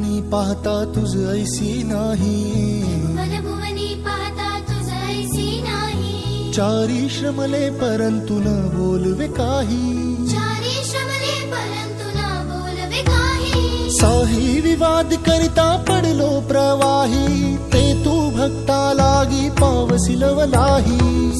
भुवनी पाहता तुझ ऐसी नाही. चारी श्रमले परंतु न बोलवे काही. साही विवाद करिता पडलो प्रवाही ते तू भक्ता लागी पावसिलवलाही